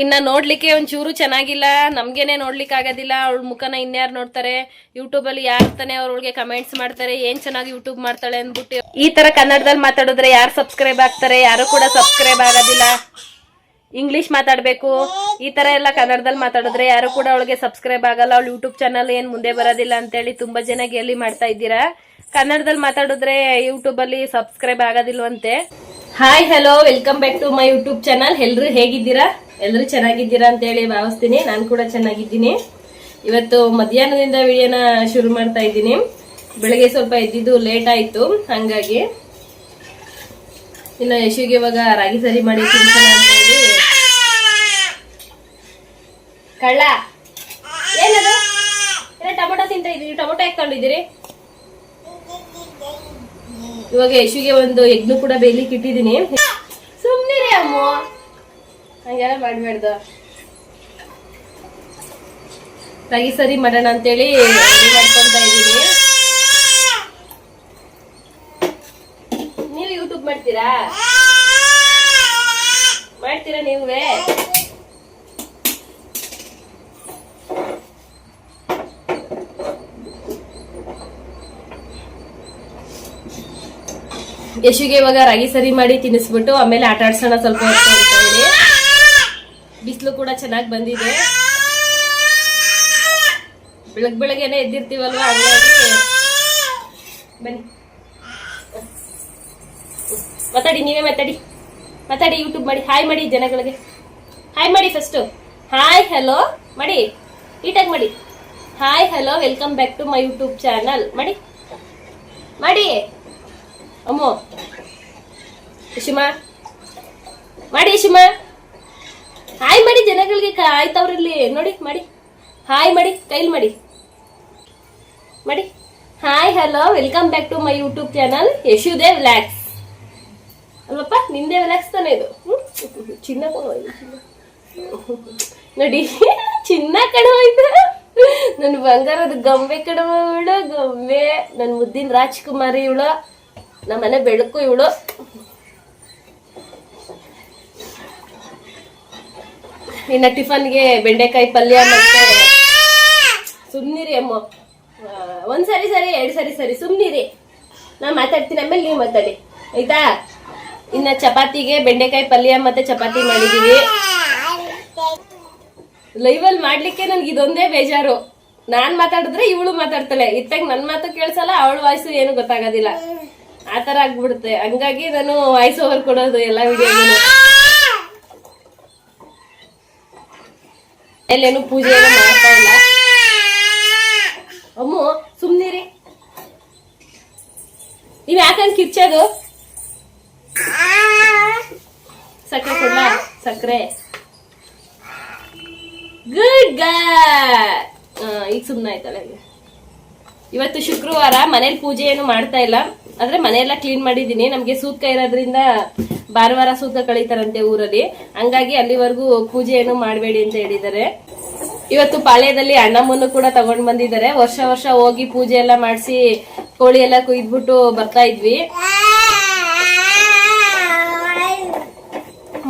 ಇನ್ನ ನೋಡ್ಲಿಕ್ಕೆ ಒಂಚೂರು ಚೆನ್ನಾಗಿಲ್ಲ, ನಮ್ಗೇನೆ ನೋಡ್ಲಿಕ್ಕೆ ಆಗೋದಿಲ್ಲ, ಅವಳ ಮುಖನ ಇನ್ಯಾರು ನೋಡ್ತಾರೆ ಯೂಟ್ಯೂಬ್ ಅಲ್ಲಿ ಯಾರು ತಾನೆ ಅವ್ರೊಳಗೆ ಕಮೆಂಟ್ಸ್ ಮಾಡ್ತಾರೆ, ಏನ್ ಚೆನ್ನಾಗಿ ಯೂಟ್ಯೂಬ್ ಮಾಡ್ತಾಳೆ ಅಂದ್ಬಿಟ್ಟು. ಈ ತರ ಕನ್ನಡದಲ್ಲಿ ಮಾತಾಡಿದ್ರೆ ಯಾರು ಸಬ್ಸ್ಕ್ರೈಬ್ ಆಗ್ತಾರೆ, ಯಾರು ಕೂಡ ಸಬ್ಸ್ಕ್ರೈಬ್ ಆಗೋದಿಲ್ಲ. ಇಂಗ್ಲಿಷ್ ಮಾತಾಡ್ಬೇಕು, ಈ ತರ ಎಲ್ಲ ಕನ್ನಡದಲ್ಲಿ ಮಾತಾಡಿದ್ರೆ ಯಾರು ಕೂಡ ಅವಳಿಗೆ ಸಬ್ಸ್ಕ್ರೈಬ್ ಆಗಲ್ಲ, ಅವಳು ಯೂಟ್ಯೂಬ್ ಚಾನಲ್ ಏನ್ ಮುಂದೆ ಬರೋದಿಲ್ಲ ಅಂತೇಳಿ ತುಂಬಾ ಜನ ಗೇಲಿ ಮಾಡ್ತಾ ಇದ್ದೀರಾ. ಕನ್ನಡದಲ್ಲಿ ಮಾತಾಡಿದ್ರೆ ಯೂಟ್ಯೂಬ್ ಅಲ್ಲಿ subscribe ಆಗೋದಿಲ್ವಂತೆ. Hi hello welcome back to my YouTube channel ಎಲ್ರು ಹೇಗಿದ್ದೀರಾ? ಎಲ್ರು ಚೆನ್ನಾಗಿದ್ದೀರಾ ಅಂತ ಹೇಳಿ ಭಾವಿಸ್ತೀನಿ. ನಾನು ಕೂಡ ಚೆನ್ನಾಗಿದ್ದೀನಿ. ಇವತ್ತು ಮಧ್ಯಾಹ್ನದಿಂದ ವಿಡಿಯೋನ ಶುರು ಮಾಡ್ತಾ ಇದ್ದೀನಿ. ಬೆಳಗ್ಗೆ ಸ್ವಲ್ಪ ಎದ್ದಿದ್ದು ಲೇಟ್ ಆಯಿತು, ಹಂಗಾಗಿ ಇನ್ನು ಯಶುಗೆ ಇವಾಗ ರಾಗಿ ಸರಿ ಮಾಡಿ ತಿನ್ಸೋಣ ಅಂತ ಹೇಳಿ. ಕಳ್ಳ, ಏನದು? ಏನ ಟೊಮೊಟೊ ತಿಂತ ಇದೀವಿ ಟೊಮೊಟೊ ಹಾಕೊಂಡಿದ್ದೀರಿ ಇವಾಗ ಯಶುಗೆ ಒಂದು ಎಗ್ನು ಕೂಡ ಬೇಲಿಕ್ಕೆ ಇಟ್ಟಿದ್ದೀನಿ. ಹಂಗೆಲ್ಲ ಮಾಡ್ಬೇಡ್ದು ರಾಗಿ ಸರಿ ಮಾಡೋಣ ಅಂತೇಳಿ ಮಾಡ್ಕೊಂತ ಇದ್ದೀನಿ. ನೀವು ಯೂಟ್ಯೂಬ್ ಮಾಡ್ತೀರಾ? ಮಾಡ್ತೀರಾ ನೀವೇ? ಯಶುಗೆ ಇವಾಗ ರಾಗಿ ಸರಿ ಮಾಡಿ ತಿನ್ನಿಸ್ಬಿಟ್ಟು ಆಮೇಲೆ ಆಟ ಆಡ್ಸೋಣ ಸ್ವಲ್ಪ ಹೊತ್ತು ಕೂಡ ಚೆನ್ನಾಗಿ ಬಂದಿದೆ. ಬೆಳಗ್ ಬೆಳಗ್ಗೆನೆ ಎದ್ದಿರ್ತೀವಲ್ವ? ಹಂಗಾಗಿ ಬನ್ನಿ. ಮಾತಾಡಿ, ನೀವೇ ಮಾತಾಡಿ. ಮಾತಾಡಿ ಯೂಟ್ಯೂಬ್ ಮಾಡಿ. ಹಾಯ್ ಮಾಡಿ ಜನಗಳಿಗೆ. ಹಾಯ್ ಮಾಡಿ ಫಸ್ಟು ಹಾಯ್ ಹಲೋ ಮಾಡಿ ನೀಟಾಗಿ ಮಾಡಿ. Hi hello welcome back to my YouTube channel ಮಾಡಿ. ಮಾಡಿ. ಅಮ್ಮ. ಶಿಮಾ ಮಾಡಿ ಶಿಮ ಹಾಯ್ ಮಾಡಿ ಜನಗಳಿಗೆ ಕಾಯ್ತವ್ರಲ್ಲಿ ನೋಡಿ, ಮಾಡಿ. ಹಾಯ್ ಮಾಡಿ, ಕೈಲಿ ಮಾಡಿ. ಮಾಡಿ. Hi, hello, welcome back to my YouTube channel ಯಶುದೇ ಲ್ಯಾಕ್ಸ್ ಅಲ್ವಪ್ಪ, ನಿಂದೇ ವ್ಲಾಕ್ಸ್ ತಾನೇ ಇದು? ಚಿನ್ನ ನೋಡಿ, ಚಿನ್ನ. ಚಿನ್ನ ಕಡುವಾಯ್ತು ನನ್ನ ಬಂಗಾರದ ಗೊಂಬೆ ಕಡೆ ಇವಳು, ಗೊಂಬೆ. ನನ್ನ ಮುದ್ದಿನ ರಾಜ್ಕುಮಾರಿ ಇವಳು. ನಮ್ಮನೆ ಬೆಳಕು ಇವಳು. ಇನ್ನ ಟಿಫನ್ಗೆ ಬೆಂಡೆಕಾಯಿ ಪಲ್ಯ ಮತ್ತೆ ಸುಮ್ನಿರಿ ಅಮ್ಮ. ಒಂದ್ಸರಿ ಒಂದ್ ಸರಿ, ಎರಡ್ ಸರಿ ಸರಿ, ಸುಮ್ನಿರಿ. ನಾ ಮಾತಾಡ್ತೀನಿ, ಆಮೇಲೆ ನೀವು ಮಾತಾಡಿ. ಆಯ್ತಾ? ಇನ್ನ ಚಪಾತಿಗೆ ಬೆಂಡೆಕಾಯಿ ಪಲ್ಯ ಮತ್ತೆ ಚಪಾತಿ ಮಾಡಿದೀವಿ. ಲೈವ್ ಅಲ್ಲಿ ಮಾಡ್ಲಿಕ್ಕೆ ನನ್ಗೆ ಇದೊಂದೇ ಬೇಜಾರು. ನಾನ್ ಮಾತಾಡಿದ್ರೆ ಇವಳು ಮಾತಾಡ್ತಾಳೆ. ಇತ್ತಾಗ ನನ್ ಮಾತು ಕೇಳಿಸಲ್ಲ, ಅವಳ ವಾಯ್ಸು ಏನು ಗೊತ್ತಾಗೋದಿಲ್ಲ. ಆತರ ಆಗ್ಬಿಡುತ್ತೆ. ಹಂಗಾಗಿ ನಾನು ವಾಯ್ಸ್ ಓವರ್ ಕೊಡೋದು ಎಲ್ಲ ವಿಡಿಯೋಗಳು ಎಲ್ಲೇನು ಪೂಜೆ ಎಲ್ಲ ಮಾಡ್ತಾ ಇಲ್ಲ. ಅಮ್ಮು ಸುಮ್ನಿರಿ ನೀವ್ ಯಾಕಂಗ್ ಕಿರ್ಚೋದು? ಸಕ್ಕರೆ ಕೊಡ್ಲ? ಸಕ್ಕರೆ. ಗುಡ್ ಗ ಈಗ ಸುಮ್ಮನೆ ಆಯ್ತಲ್ಲ. ಇವತ್ತು ಶುಕ್ರವಾರ ಮನೇಲಿ ಪೂಜೆ ಏನು ಮಾಡ್ತಾ ಇಲ್ಲ. ಆದ್ರೆ ಮನೆಯೆಲ್ಲ ಕ್ಲೀನ್ ಮಾಡಿದೀನಿ ನಮ್ಗೆ ಸೂತ್ಕ ಇರೋದ್ರಿಂದ ಭಾನುವಾರ ಸೂತ್ಕ ಕಳೀತಾರಂತೆ ಊರಲ್ಲಿ. ಹಂಗಾಗಿ ಅಲ್ಲಿವರೆಗೂ ಪೂಜೆ ಏನು ಮಾಡಬೇಡಿ ಅಂತ ಹೇಳಿದ್ದಾರೆ. ಇವತ್ತು ಪಾಳ್ಯದಲ್ಲಿ ಅಣ್ಣಮ್ಮನ್ನು ಕೂಡ ತಗೊಂಡ್ ಬಂದಿದ್ದಾರೆ. ವರ್ಷ ವರ್ಷ ಹೋಗಿ ಪೂಜೆ ಎಲ್ಲ ಮಾಡಿಸಿ ಕೋಳಿ ಎಲ್ಲ ಕುಯ್ದ್ಬಿಟ್ಟು ಬರ್ತಾ ಇದ್ವಿ.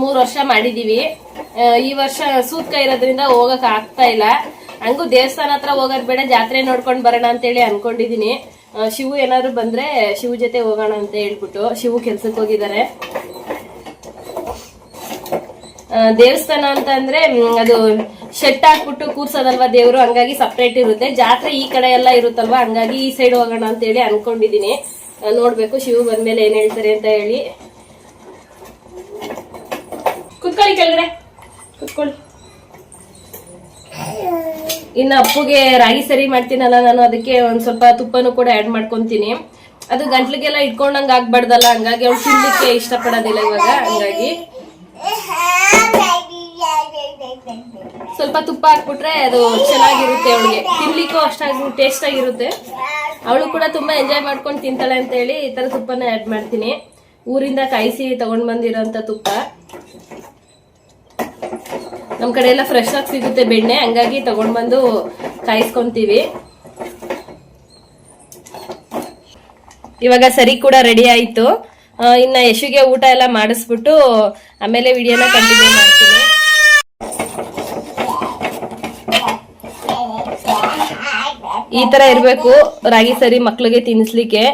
ಮೂರ್ ವರ್ಷ ಮಾಡಿದೀವಿ. ಈ ವರ್ಷ ಸೂತ್ಕ ಇರೋದ್ರಿಂದ ಹೋಗಕ್ ಆಗ್ತಾ ಇಲ್ಲ. ಹಂಗೂ ದೇವಸ್ಥಾನ ಹತ್ರ ಹೋಗೋದ್ ಬೇಡ, ಜಾತ್ರೆ ನೋಡ್ಕೊಂಡ್ ಬರೋಣ ಅಂತೇಳಿ ಅನ್ಕೊಂಡಿದೀನಿ. ಶಿವು ಏನಾದ್ರು ಬಂದ್ರೆ ಶಿವ ಜೊತೆ ಹೋಗೋಣ ಅಂತ ಹೇಳ್ಬಿಟ್ಟು ಶಿವು ಕೆಲ್ಸಕ್ಕೆ ಹೋಗಿದ್ದಾರೆ ದೇವಸ್ಥಾನ ಅಂತ ಅಂದ್ರೆ ಅದು ಶೆಟ್ ಹಾಕ್ಬಿಟ್ಟು ಕೂರ್ಸೋದಲ್ವಾ ದೇವ್ರು, ಹಂಗಾಗಿ ಸಪ್ರೇಟ್ ಇರುತ್ತೆ. ಜಾತ್ರೆ ಈ ಕಡೆ ಎಲ್ಲ ಇರುತ್ತಲ್ವಾ, ಹಂಗಾಗಿ ಈ ಸೈಡ್ ಹೋಗೋಣ ಅಂತ ಹೇಳಿ ಅನ್ಕೊಂಡಿದೀನಿ ನೋಡ್ಬೇಕು ಶಿವ ಬಂದ್ಮೇಲೆ ಏನ್ ಹೇಳ್ತಾರೆ ಅಂತ ಹೇಳಿ. ಕುತ್ಕೊಳ್ಳಿ ಕೆಳಗಡೆ. ಕುತ್ಕೊಳ್ಳಿ. ಇನ್ನು ಅಪ್ಪುಗೆ ರಾಗಿ ಸರಿ ಮಾಡ್ತೀನಲ್ಲ, ನಾನು ಅದಕ್ಕೆ ಒಂದು ಸ್ವಲ್ಪ ತುಪ್ಪನೂ ಕೂಡ ಆ್ಯಡ್ ಮಾಡ್ಕೊಂತೀನಿ. ಅದು ಗಂಟ್ಲಿಗೆಲ್ಲ ಇಟ್ಕೊಂಡಂಗೆ ಆಗ್ಬಾರ್ದಲ್ಲ, ಹಂಗಾಗಿ ಅವ್ಳು ತಿನ್ನಲಿಕ್ಕೆ ಇಷ್ಟಪಡೋದಿಲ್ಲ ಇವಾಗ, ಹಂಗಾಗಿ. ಸ್ವಲ್ಪ ತುಪ್ಪ ಹಾಕ್ಬಿಟ್ರೆ ಅದು ಚೆನ್ನಾಗಿರುತ್ತೆ ಅವಳಿಗೆ. ತಿನ್ಲಿಕ್ಕೂ ಅಷ್ಟಾಗಿ ಟೇಸ್ಟ್ ಆಗಿರುತ್ತೆ. ಅವಳು ಕೂಡ ತುಂಬಾ ಎಂಜಾಯ್ ಮಾಡ್ಕೊಂಡು ತಿಂತಾಳೆ ಅಂತ ಹೇಳಿ ಈ ತರ ತುಪ್ಪನ ಆಡ್ ಮಾಡ್ತೀನಿ. ಊರಿಂದ ಕಾಯಿಸಿ ತಗೊಂಡ್ ಬಂದಿರೋಂತ ತುಪ್ಪ. ನಮ್ಮ ಕಡೆ ಎಲ್ಲ ಫ್ರೆಶ್ ಆಗಿ ಸಿಗುತ್ತೆ ಬೆಣ್ಣೆ. ಹಂಗಾಗಿ ತಗೊಂಡ್ ಬಂದು ಕಾಯಿಸ್ಕೊಂತೀವಿ. ಇವಾಗ ಸರಿ ಕೂಡ ರೆಡಿ ಆಯ್ತು. ಇನ್ನ ಯಶುಗೆ ಊಟ ಎಲ್ಲ ಮಾಡಿಸ್ಬಿಟ್ಟು ಆಮೇಲೆ ವಿಡಿಯೋನ ಕಂಟಿನ್ಯೂ ಮಾಡ್ತೀನಿ. ಈ ತರ ಇರಬೇಕು. ರಾಗಿ ಸರಿ ಮಕ್ಳಿಗೆ ತಿನ್ನಿಸ್ಲಿಕ್ಕೆ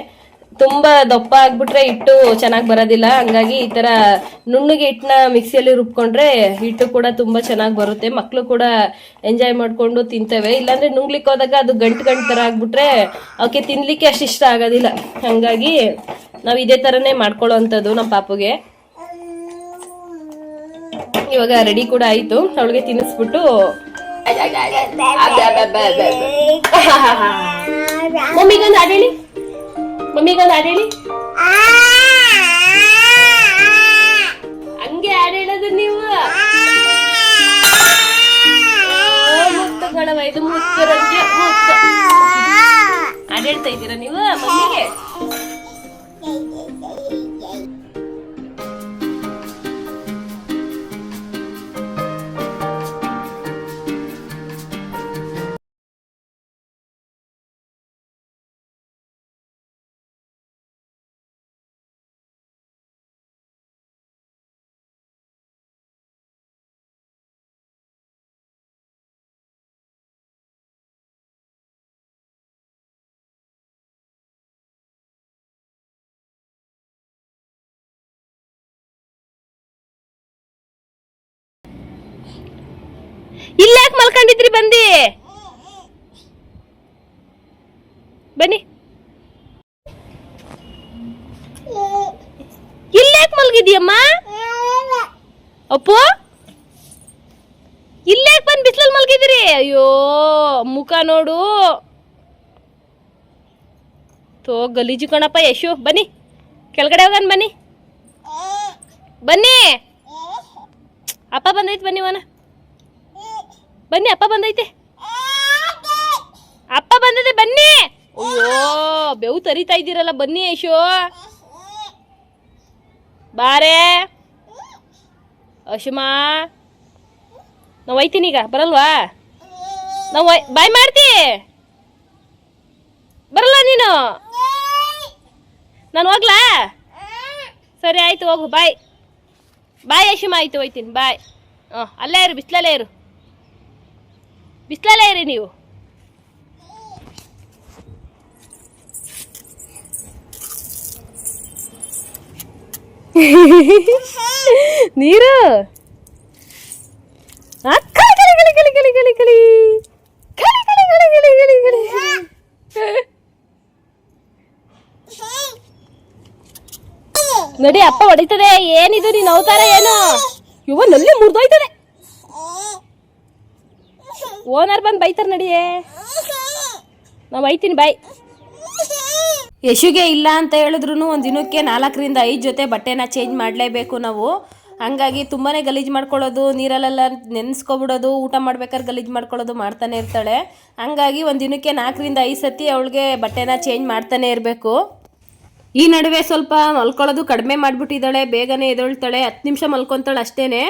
ತುಂಬಾ ದಪ್ಪ ಆಗ್ಬಿಟ್ರೆ ಹಿಟ್ಟು ಚೆನ್ನಾಗಿ ಬರೋದಿಲ್ಲ. ಹಂಗಾಗಿ ಈ ತರ ನುಣ್ಣಗೆ ಹಿಟ್ಟನ್ನ ಮಿಕ್ಸಿಯಲ್ಲಿ ರುಬ್ಕೊಂಡ್ರೆ ಹಿಟ್ಟು ಕೂಡ ತುಂಬಾ ಚೆನ್ನಾಗಿ ಬರುತ್ತೆ. ಮಕ್ಕಳು ಕೂಡ ಎಂಜಾಯ್ ಮಾಡ್ಕೊಂಡು ತಿಂತೇವೆ. ಇಲ್ಲಾಂದ್ರೆ ನುಂಗ್ಲಿಕ್ಕೆ ಹೋದಾಗ ಅದು ಗಂಟು ಗಂಟು ತರ ಆಗ್ಬಿಟ್ರೆ ಅವಕ್ಕೆ ತಿನ್ಲಿಕ್ಕೆ ಅಷ್ಟು ಇಷ್ಟ ಆಗೋದಿಲ್ಲ. ಹಂಗಾಗಿ ನಾವು ಇದೇ ತರನೇ ಮಾಡ್ಕೊಳ್ಳೋ ಅಂಥದ್ದು ನಮ್ಮ ಪಾಪುಗೆ. ಇವಾಗ ರೆಡಿ ಕೂಡ ಆಯ್ತು. ಅವಳಿಗೆ ತಿನ್ನಿಸ್ಬಿಟ್ಟು. ಮಮ್ಮಿಗೊಂದು ಅದೇಳಿ. ಮಮ್ಮಿಗೊಂದು ಹಾಡು ಹೇಳಿ. ಹಂಗೆ ಹಾಡು ಹೇಳೋದು ನೀವು. ಮುತ್ತುಗಳವ ಇದು ಮುತ್ತು ರಂಗ ಮುತ್ತು. ಹಾಡು ಹೇಳ್ತಾ ಇದ್ದೀರಾ ನೀವು ಮಮ್ಮಿಗೆ? ಇಲ್ಲ ಯಾಕೆ ಮಲ್ಕೊಂಡಿದ್ರಿ? ಬಂದಿ. ಬನ್ನಿ. ಇಲ್ಲ ಯಾಕೆ ಮಲ್ಗಿದ್ಯಮ್ಮ ಅಪ್ಪು. ಇಲ್ಲ ಯಾಕೆ ಬಂದು ಬಿಸಿಲಲ್ಲಿ ಮಲ್ಗಿದಿರಿ ಅಯ್ಯೋ, ಮುಖ ನೋಡು. ತೋ, ಗಲೀಜು ಕಣಪ್ಪ, ಯಶು, ಬನ್ನಿ. ಕೆಳಗಡೆ ಹೋಗನ್ ಬನ್ನಿ. ಬನ್ನಿ. ಅಪ್ಪ ಬಂದೈತ್ ಬನ್ನಿ ವನ ಬನ್ನಿ ಅಪ್ಪ ಬಂದೈತೆ. ಅಪ್ಪ ಬಂದದೆ ಬನ್ನಿ. ಅಯ್ಯೋ ಬೆವು ತರಿತಾ ಇದ್ದೀರಲ್ಲ ಬನ್ನಿ ಯಶೋ. ಬಾರೆ. ಅಶುಮಾ. ನಾವು ಒಯ್ತೀನಿ ಈಗ ಬರಲ್ವಾ? ನಾವು ಬಾಯ್ ಮಾಡ್ತಿ. ಬರಲ್ಲ ನೀನು? ನಾನು ಹೋಗ್ಲಾ? ಸರಿ ಆಯ್ತು ಹೋಗು ಬಾಯ್. ಬಾಯ್ ಯಶುಮಾ ಆಯ್ತು ಒಯ್ತೀನಿ ಬಾಯ್. ಹಾಂ ಅಲ್ಲೇ ಇರು ಬಿಸ್ಲಲ್ಲೇ ಇರು. ಬಿಸ್ಲಲ್ಲೇ ಇರಿ ನೀವು ನೀರು. ನಡಿ ಅಪ್ಪ ಹೊಡಿತದೆ ಏನಿದು ನೀನು ಅವತಾರ ಏನು ಇವ ನಲ್ಲಿ ಮುರಿದೋಯ್ತದೆ ಓನರ್ ಬಂದು ಬೈತಾರ ನಡಿಯೇ. ನಾವು ಬೈತೀನಿ ಬಾಯ್ ಯಶುಗೆ ಇಲ್ಲ ಅಂತ ಹೇಳಿದ್ರು ಒಂದು ದಿನಕ್ಕೆ ನಾಲ್ಕರಿಂದ ಐದು ಜೊತೆ ಬಟ್ಟೆನ ಚೇಂಜ್ ಮಾಡಲೇಬೇಕು ನಾವು. ಹಂಗಾಗಿ ತುಂಬಾ ಗಲೀಜು ಮಾಡ್ಕೊಳ್ಳೋದು, ನೀರಲ್ಲೆಲ್ಲ ನೆನೆಸ್ಕೊಬಿಡೋದು, ಊಟ ಮಾಡ್ಬೇಕಾದ್ರೆ ಗಲೀಜು ಮಾಡ್ಕೊಳ್ಳೋದು ಮಾಡ್ತಾನೆ ಇರ್ತಾಳೆ. ಹಂಗಾಗಿ ಒಂದು ದಿನಕ್ಕೆ ನಾಲ್ಕರಿಂದ ಐದು ಸತಿ ಅವಳಿಗೆ ಬಟ್ಟೆನ ಚೇಂಜ್ ಮಾಡ್ತಾನೆ ಇರಬೇಕು. ಈ ನಡುವೆ ಸ್ವಲ್ಪ ಮಲ್ಕೊಳ್ಳೋದು ಕಡಿಮೆ ಮಾಡಿಬಿಟ್ಟಿದ್ದಾಳೆ, ಬೇಗನೆ ಎದೊಳ್ತಾಳೆ, ಹತ್ತು ನಿಮಿಷ ಮಲ್ಕೊತಾಳೆ ಅಷ್ಟೇನೆ.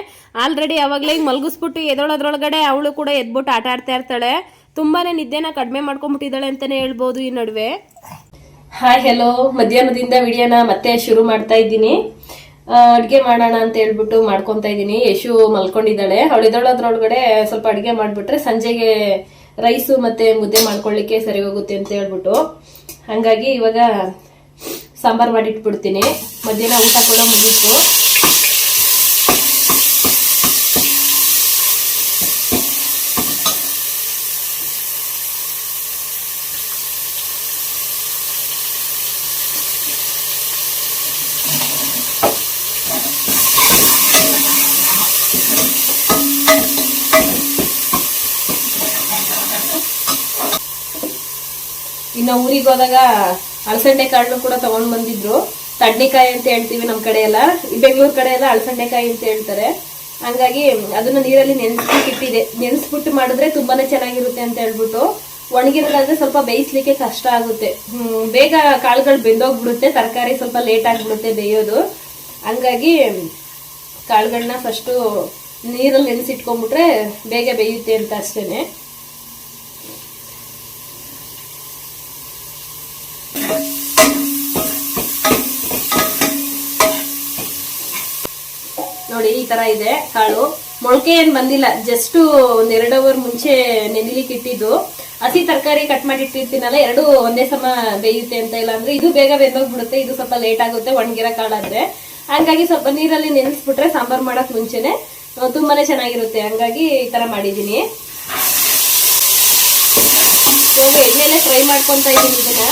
ಆಲ್ರೆಡಿ ಅವಾಗಲೇ ಈಗ ಮಲಗಿಸ್ಬಿಟ್ಟು ಎದೊಳೋದ್ರೊಳಗಡೆ ಅವಳು ಕೂಡ ಎದ್ಬಿಟ್ಟು ಆಟ ಆಡ್ತಾ ಇರ್ತಾಳೆ. ತುಂಬಾ ನಿದ್ದೆನ ಕಡಿಮೆ ಮಾಡ್ಕೊಂಡ್ಬಿಟ್ಟಿದ್ದಾಳೆ ಅಂತಲೇ ಹೇಳ್ಬೋದು ಈ ನಡುವೆ. ಹಾಯ್ ಹೆಲೋ ಮಧ್ಯಾಹ್ನದಿಂದ ವಿಡಿಯೋನ ಮತ್ತೆ ಶುರು ಮಾಡ್ತಾ ಇದ್ದೀನಿ. ಅಡುಗೆ ಮಾಡೋಣ ಅಂತ ಹೇಳ್ಬಿಟ್ಟು ಮಾಡ್ಕೊತಾ ಇದ್ದೀನಿ. ಯಶು ಮಲ್ಕೊಂಡಿದ್ದಾಳೆ. ಅವಳಿದಳೋದ್ರೊಳಗಡೆ ಸ್ವಲ್ಪ ಅಡುಗೆ ಮಾಡಿಬಿಟ್ರೆ ಸಂಜೆಗೆ ರೈಸು ಮತ್ತೆ ಮುದ್ದೆ ಮಾಡ್ಕೊಳ್ಳಿಕ್ಕೆ ಸರಿ ಹೋಗುತ್ತೆ ಅಂತ ಹೇಳ್ಬಿಟ್ಟು. ಹಂಗಾಗಿ ಇವಾಗ ಸಾಂಬಾರ್ ಮಾಡಿಟ್ಬಿಡ್ತೀನಿ. ಮಧ್ಯಾಹ್ನ ಊಟ ಕೂಡ ಮುಗೀತು. ಇನ್ನು ಊರಿಗೆ ಹೋದಾಗ ಅಳಸಂಡೆ ಕಾಳನ್ನು ಕೂಡ ತಗೊಂಡ್ ಬಂದಿದ್ರು. ತಡ್ನಿಕಾಯಿ ಅಂತ ಹೇಳ್ತೀವಿ ನಮ್ ಕಡೆ ಎಲ್ಲ ಬೆಂಗಳೂರು ಕಡೆ ಎಲ್ಲ ಅಲಸಂಡೆಕಾಯಿ ಅಂತ ಹೇಳ್ತಾರೆ. ಹಂಗಾಗಿ ಅದನ್ನ ನೀರಲ್ಲಿ ನೆನೆಸ್ಬಿಟ್ಟು ಇಟ್ಟಿದೆ. ನೆನೆಸ್ಬಿಟ್ಟು ಮಾಡಿದ್ರೆ ತುಂಬಾನೇ ಚೆನ್ನಾಗಿರುತ್ತೆ ಅಂತ ಹೇಳ್ಬಿಟ್ಟು. ಒಣಗಿರೋದಾದ್ರೆ ಸ್ವಲ್ಪ ಬೇಯಿಸ್ಲಿಕ್ಕೆ ಕಷ್ಟ ಆಗುತ್ತೆ. ಬೇಗ ಕಾಳುಗಳು ಬೆಂದೋಗ್ಬಿಡುತ್ತೆ. ತರಕಾರಿ ಸ್ವಲ್ಪ ಲೇಟ್ ಆಗ್ಬಿಡುತ್ತೆ ಬೇಯೋದು. ಹಂಗಾಗಿ ಕಾಳುಗಳನ್ನ ಫಸ್ಟು ನೀರಲ್ಲಿ ನೆನೆಸಿಟ್ಕೊಂಡ್ಬಿಟ್ರೆ ಬೇಗ ಬೇಯುತ್ತೆ ಅಂತ ಅಷ್ಟೇನೆ ನೋಡಿ ಈ ತರ ಇದೆ ಕಾಳು. ಮೊಳಕೆ ಏನ್ ಬಂದಿಲ್ಲ ಜಸ್ಟ್ ಒಂದ್ ಎರಡು ಅವರ್ ಮುಂಚೆ ನೆನಿಲಿಕ್ಕೆ ಇಟ್ಟಿದ್ದು. ಹಸಿ ತರಕಾರಿ ಕಟ್ ಮಾಡಿ ಇಟ್ಟಿರ್ತೀನಲ್ಲ, ಎರಡು ಒಂದೇ ಸಮ ಬೇಯುತ್ತೆ ಅಂತ ಇಲ್ಲ ಅಂದ್ರೆ ಇದು ಬೇಗ ಬೆಂದೋಗ್ಬಿಡುತ್ತೆ, ಇದು ಸ್ವಲ್ಪ ಲೇಟ್ ಆಗುತ್ತೆ, ಒಣಗಿರೋ ಕಾಳಾದ್ರೆ. ಹಂಗಾಗಿ ಸ್ವಲ್ಪ ನೀರಲ್ಲಿ ನೆನೆಸ್ಬಿಟ್ರೆ ಸಾಂಬಾರ್ ಮಾಡಕ್ ಮುಂಚೆನೆ ತುಂಬಾನೇ ಚೆನ್ನಾಗಿರುತ್ತೆ. ಹಂಗಾಗಿ ಈ ತರ ಮಾಡಿದೀನಿ ಎಣ್ಣೆಲೆ ಫ್ರೈ ಮಾಡ್ಕೊಂತ ಇದ್ದೀನಿ ಇದನ್ನ.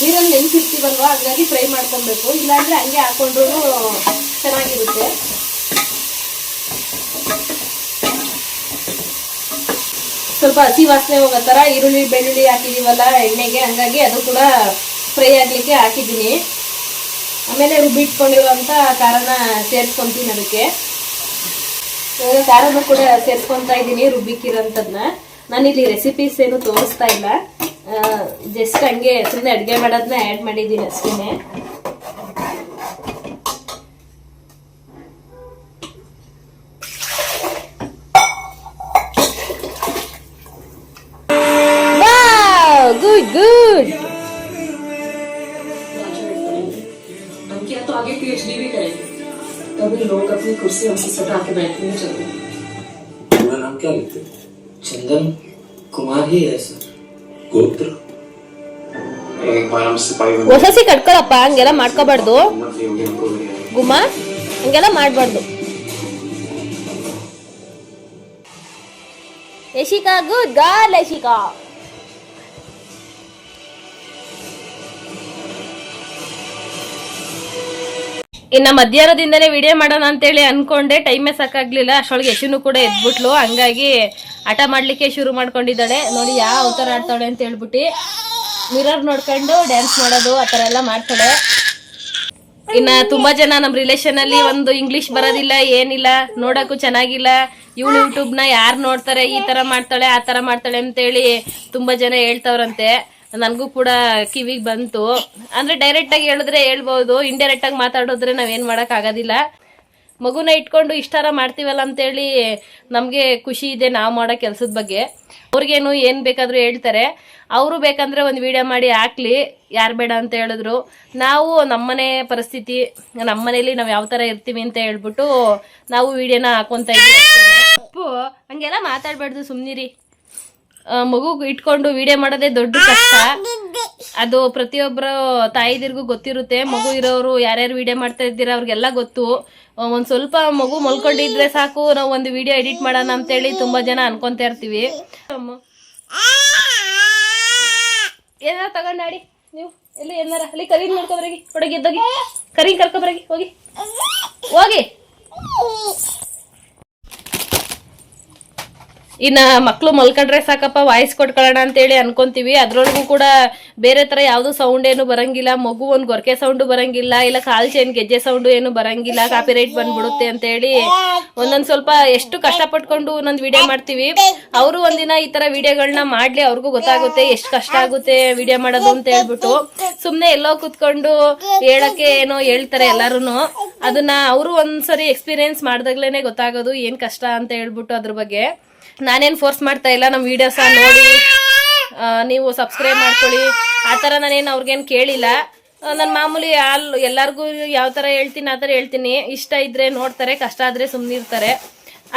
ನೀರಲ್ಲಿ ನೆನೆಸಿರ್ತೀವಲ್ವಾ, ಹಂಗಾಗಿ ಫ್ರೈ ಮಾಡ್ಕೊಬೇಕು. ಇಲ್ಲಾಂದ್ರೆ ಹಂಗೆ ಹಾಕೊಂಡ್ರು ಚೆನ್ನಾಗಿರುತ್ತೆ. ಸ್ವಲ್ಪ ಹಸಿ ವಾಸನೆ ಹೋಗೋ ಥರ ಈರುಳ್ಳಿ, ಬೆಳ್ಳುಳ್ಳಿ ಹಾಕಿದ್ದೀವಲ್ಲ ಎಣ್ಣೆಗೆ, ಹಂಗಾಗಿ ಅದು ಕೂಡ ಫ್ರೈ ಆಗಲಿಕ್ಕೆ ಹಾಕಿದ್ದೀನಿ. ಆಮೇಲೆ ರುಬ್ಬಿಟ್ಕೊಂಡಿರುವಂಥ ಖಾರನ ಸೇರಿಸ್ಕೊತೀನಿ ಅದಕ್ಕೆ. ಇವಾಗ ಖಾರನ ಕೂಡ ಸೇರಿಸ್ಕೊತಾ ಇದ್ದೀನಿ ರುಬ್ಬಿಕ್ಕಿರೋಂಥದ್ದನ್ನ ನಾನಿಲ್ಲಿ ರೆಸಿಪೀಸ್ ಏನು ತೋರಿಸ್ತಾ ಇಲ್ಲ. ಜಸ್ಟ್ ಹಂಗೆ ಸುಮ್ಮನೆ ಅಡುಗೆ ಮಾಡೋದನ್ನ ಆ್ಯಡ್ ಮಾಡಿದ್ದೀನಿ ಅಷ್ಟೇನೆ. ಗುಡ್ ಗುಡ್ हम क्या तो आगे पीएचडी भी करेंगे तभी लोग अपनी कुर्सी हमसे सटा के बैठने चलते हैं पूरा नाम क्या लिखते हो? चंदन कुमार ही है सर गोत्र एक बार हम सिपाही बन ಹೊಸಸಿ ಕಟ್ಕೊಳಪ್ಪ ಹಂಗೆಲ್ಲ ಮಾಡ್ಕೋಬಾರ್ದು हिम्मत नहीं होगी हमको भी नहीं ಗುಮ್ಮ ಹಂಗೆಲ್ಲ ಮಾಡಬಾರ್ದು ಯಶಿಕಾ ಗುಡ್ ಗಾಲ್ ಯಶಿಕಾ ಇನ್ನ ಮಧ್ಯಾಹ್ನದಿಂದನೇ ವಿಡಿಯೋ ಮಾಡೋಣ ಅಂತೇಳಿ ಅನ್ಕೊಂಡೆ. ಟೈಮೇ ಸಾಕಾಗ್ಲಿಲ್ಲ. ಅಷ್ಟೊಳಗೆ ಯಶುನು ಕೂಡ ಎದ್ಬಿಟ್ಲು. ಹಂಗಾಗಿ ಆಟ ಮಾಡ್ಲಿಕ್ಕೆ ಶುರು ಮಾಡ್ಕೊಂಡಿದ್ದಾಳೆ. ನೋಡಿ ಯಾವ ಅವತಾರ ಆಡ್ತಾಳೆ ಅಂತ ಹೇಳ್ಬಿಟ್ಟು ಮಿರರ್ ನೋಡ್ಕೊಂಡು ಡ್ಯಾನ್ಸ್ ಮಾಡೋದು, ಆ ಥರ ಎಲ್ಲ ಮಾಡ್ತಾಳೆ. ಇನ್ನ ತುಂಬಾ ಜನ ನಮ್ ರಿಲೇಶನ್ ಅಲ್ಲಿ ಒಂದು ಇಂಗ್ಲಿಷ್ ಬರೋದಿಲ್ಲ, ಏನಿಲ್ಲ, ನೋಡಕ್ಕೂ ಚೆನ್ನಾಗಿಲ್ಲ. ಇವಳು ಯೂಟ್ಯೂಬ್ನ ಯಾರು ನೋಡ್ತಾರೆ, ಈ ತರ ಮಾಡ್ತಾಳೆ, ಆ ತರ ಮಾಡ್ತಾಳೆ ಅಂತೇಳಿ ತುಂಬಾ ಜನ ಹೇಳ್ತಾವ್ರಂತೆ. ನನಗೂ ಕೂಡ ಕಿವಿಗೆ ಬಂತು. ಅಂದರೆ ಡೈರೆಕ್ಟಾಗಿ ಹೇಳಿದ್ರೆ ಹೇಳ್ಬೋದು ಇಂಡೈರೆಕ್ಟಾಗಿ ಮಾತಾಡಿದ್ರೆ ಮಾಡೋಕ್ಕಾಗೋದಿಲ್ಲ ಮಾಡಕ್ ಆಗೋದಿಲ್ಲ. ಮಗುನ ಇಟ್ಕೊಂಡು ಇಷ್ಟಾರ ಮಾಡ್ತೀವಲ್ಲ ಅಂತೇಳಿ ನಮಗೆ ಖುಷಿ ಇದೆ ನಾವು ಮಾಡೋ ಕೆಲಸದ ಬಗ್ಗೆ. ಅವ್ರಿಗೇನು ಏನು ಬೇಕಾದರೂ ಹೇಳ್ತಾರೆ. ಅವರು ಬೇಕಂದ್ರೆ ಒಂದು ವಿಡಿಯೋ ಮಾಡಿ ಹಾಕ್ಲಿ, ಯಾರು ಬೇಡ ಅಂತ ಹೇಳಿದ್ರು. ನಾವು ನಮ್ಮನೆ ಪರಿಸ್ಥಿತಿ, ನಮ್ಮನೇಲಿ ನಾವು ಯಾವ ಥರ ಇರ್ತೀವಿ ಅಂತ ಹೇಳ್ಬಿಟ್ಟು ನಾವು ವಿಡಿಯೋನ ಹಾಕೊತ ಇದ್ದೀವಿ. ಅಪ್ಪು, ಹಂಗೆಲ್ಲ ಮಾತಾಡಬಾರ್ದು ಸುಮ್ಮನಿರಿ ಮಗು ಇಟ್ಕೊಂಡು ವಿಡಿಯೋ ಮಾಡೋದೇ ದೊಡ್ಡ ಕಷ್ಟ. ಅದು ಪ್ರತಿಯೊಬ್ಬರ ತಾಯಿದಿರ್ಗೂ ಗೊತ್ತಿರುತ್ತೆ. ಮಗು ಇರೋರು ಯಾರ್ಯಾರು ವಿಡಿಯೋ ಮಾಡ್ತಾ ಇದ್ದೀರಾ ಅವ್ರಿಗೆಲ್ಲ ಗೊತ್ತು. ಒಂದು ಸ್ವಲ್ಪ ಮಗು ಮಲ್ಕೊಂಡಿದ್ರೆ ಸಾಕು. ನಾವು ಒಂದು ವಿಡಿಯೋ ಎಡಿಟ್ ಮಾಡೋಣ ಅಂತೇಳಿ ತುಂಬ ಜನ ಅನ್ಕೊಂತ ಇರ್ತೀವಿ. ಏನಾರ ತಗೊಂಡಾಡಿ ನೀವು ಎಲ್ಲಿ ಏನಾರ? ಅಲ್ಲಿ ಕರೀನ್ ಮಾಡ್ಕೊಬರಗಿ ಹೊಡಗಿದ್ದೋಗಿ ಕರೀನ್ ಕರ್ಕೊಬರಗಿ ಹೋಗಿ. ಹೋಗಿ. ಇನ್ನ ಮಕ್ಳು ಮಲ್ಕೊಂಡ್ರೆ ಸಾಕಪ್ಪ ವಾಯ್ಸ್ ಕೊಟ್ಕೊಳ್ಳೋಣ ಅಂತೇಳಿ ಅನ್ಕೊಂತೀವಿ. ಅದ್ರೊಳಗೂ ಕೂಡ ಬೇರೆ ತರ ಯಾವ್ದು ಸೌಂಡ್ ಏನು ಬರಂಗಿಲ್ಲ. ಮಗು ಒಂದು ಗೊರಕೆ ಸೌಂಡ್ ಬರಂಗಿಲ್ಲ. ಇಲ್ಲ ಕಾಲ್ ಚೈನ್ ಗೆಜ್ಜೆ ಸೌಂಡ್ ಏನು ಬರಂಗಿಲ್ಲ. ಕಾಪಿರೈಟ್ ಬಂದ್ಬಿಡುತ್ತೆ ಅಂತೇಳಿ ಒಂದೊಂದ್ ಸ್ವಲ್ಪ ಎಷ್ಟು ಕಷ್ಟಪಟ್ಕೊಂಡು ಒಂದೊಂದು ವಿಡಿಯೋ ಮಾಡ್ತೀವಿ. ಅವರು ಒಂದಿನ ಈ ತರ ವಿಡಿಯೋಗಳನ್ನ ಮಾಡ್ಲಿ, ಅವ್ರಿಗೂ ಗೊತ್ತಾಗುತ್ತೆ ಎಷ್ಟು ಕಷ್ಟ ಆಗುತ್ತೆ ವಿಡಿಯೋ ಮಾಡೋದು ಅಂತ ಹೇಳ್ಬಿಟ್ಟು. ಸುಮ್ನೆ ಎಲ್ಲೋ ಕೂತ್ಕೊಂಡು ಹೇಳಕ್ಕೆ ಏನೋ ಹೇಳ್ತಾರೆ ಎಲ್ಲರೂನು. ಅದನ್ನ ಅವರು ಒಂದ್ಸರಿ ಎಕ್ಸ್ಪೀರಿಯನ್ಸ್ ಮಾಡ್ದಾಗ್ಲೇನೆ ಗೊತ್ತಾಗೋದು ಏನ್ ಕಷ್ಟ ಅಂತ ಹೇಳ್ಬಿಟ್ಟು ಅದ್ರ ಬಗ್ಗೆ. ನಾನೇನ್ ಫೋರ್ಸ್ ಮಾಡ್ತಾ ಇಲ್ಲ ನಮ್ಮ ವಿಡಿಯೋಸ ನೋಡಿ. ನೀವು ಸಬ್ಸ್ಕ್ರೈಬ್ ಮಾಡ್ಕೊಳ್ಳಿ. ಆ ಥರ ನಾನೇನು ಅವ್ರಿಗೇನು ಕೇಳಿಲ್ಲ. ನನ್ನ ಮಾಮೂಲಿ ಆಲ್ ಎಲ್ಲರಿಗೂ ಯಾವ ಥರ ಹೇಳ್ತೀನಿ, ಆ ಥರ ಹೇಳ್ತೀನಿ. ಇಷ್ಟ ಇದ್ರೆ ನೋಡ್ತಾರೆ, ಕಷ್ಟ ಆದರೆ ಸುಮ್ಮನಿರ್ತಾರೆ